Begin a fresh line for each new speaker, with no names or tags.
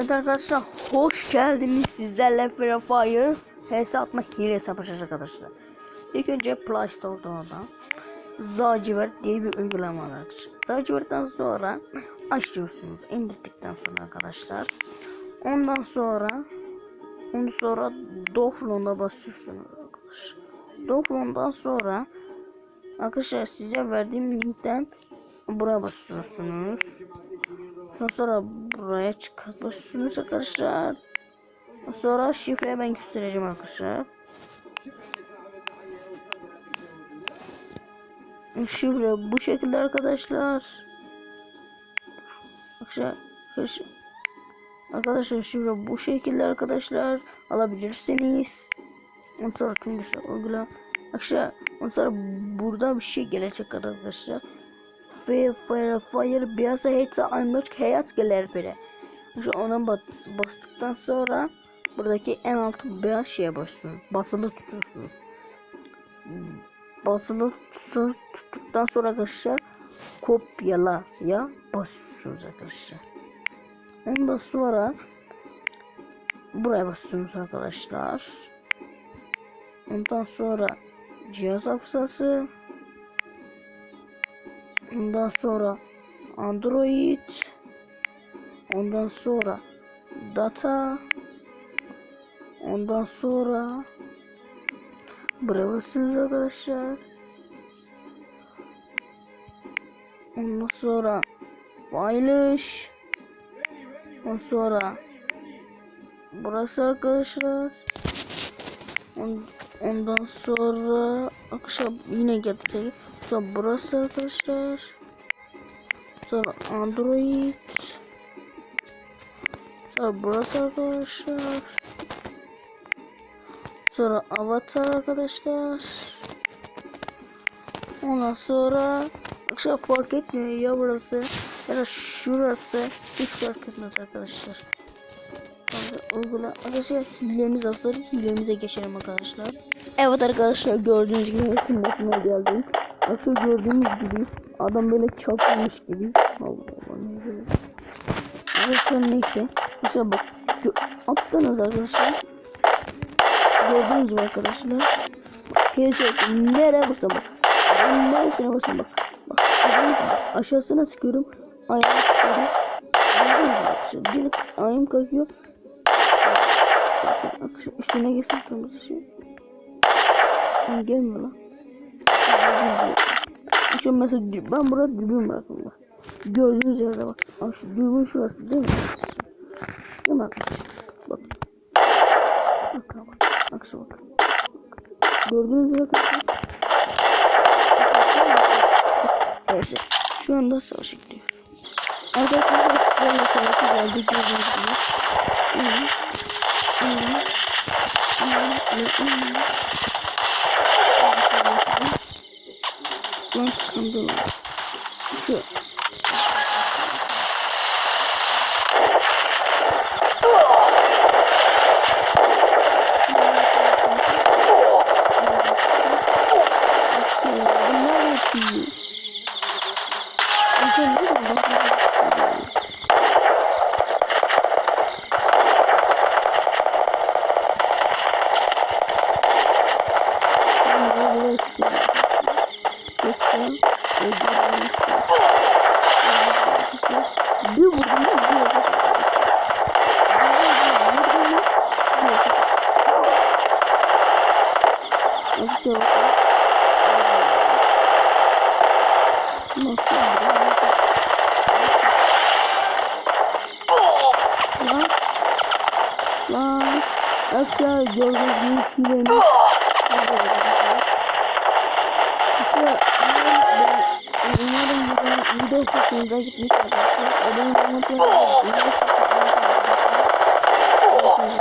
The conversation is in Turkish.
Evet arkadaşlar hoş geldiniz sizlerle Free Fire HS atma hilesi yapacağız arkadaşlar. İlk önce Play Store'dan Zacivert diye bir uygulama var. Zacivert'ten sonra açıyorsunuz indirdikten sonra arkadaşlar. Ondan sonra ondan sonra Doflon'a basıyorsunuz arkadaşlar. Doflon'dan sonra arkadaşlar size verdiğim linkten buraya basıyorsunuz. Sonra buraya çıkartıyorsunuz arkadaşlar. Sonra şifreyi ben göstereceğim arkadaşlar. Şifre bu şekilde arkadaşlar. Arkadaşlar, arkadaşlar, şifre bu şekilde arkadaşlar alabilirsiniz. Ondan sonra uygula. Arkadaşlar ondan sonra burada bir şey gelecek arkadaşlar ve Fire Fire beyaz heyetse aymış hayat gelir böyle. İşte ona bas, bastıktan sonra buradaki en alt beyaz şeye basıyorsunuz. Basılı tutuyorsunuz. Basılı tutu- tuttuktan sonra arkadaşlar kopyala ya basıyorsunuz arkadaşlar. Ondan sonra buraya basıyorsunuz arkadaşlar. Ondan sonra cihaz hafızası Ondan sonra Android. Ondan sonra data. Ondan sonra browsersınız arkadaşlar. Ondan sonra paylaş. Ondan sonra burası arkadaşlar. On- Ondan sonra arkadaşlar yine geldik. Sonra burası arkadaşlar. Sonra Android. Sonra burası arkadaşlar. Sonra avatar arkadaşlar. Ondan sonra arkadaşlar fark etmiyor ya burası ya da şurası hiç fark etmez arkadaşlar. Uygula arkadaşlar hilemiz hazır hilemize geçelim arkadaşlar. Evet arkadaşlar gördüğünüz gibi hükümetine geldim. Arkadaşlar gördüğünüz gibi adam böyle çarpılmış gibi. Allah Allah ne böyle. Arkadaşlar neyse. Arkadaşlar bak. Gö attınız arkadaşlar. Gördüğünüz gibi arkadaşlar. Headshot nereye basın bak. Neresine basın bak. Bak. Aşağısına sıkıyorum. Ayağımı sıkıyorum. Direkt ayağım kalkıyor. Arkadaşlar üstüne geçsin kırmızı şey. Lan gelmiyor lan. Şu mesela ben burada dürbün bıraktım bak. Gördüğünüz yerde bak. Aa, şu dürbün şurası değil mi? Değil mi arkadaşlar? Bak. Bak bak. Bak şu bak. Gördüğünüz gibi arkadaşlar. Neyse. Şu anda savaşa gidiyoruz. Arkadaşlar böyle savaşa geldik gördüğünüz gibi. Lan tıkandı lan. Şu. Bunlar yapıyor. Ne oldu? Bir Nasıl Lan Lan Arkadaşlar gördüğünüz gibi filmi Umarım bu video hoşunuza gitmiş arkadaşlar. Abone olmayı unutmayın.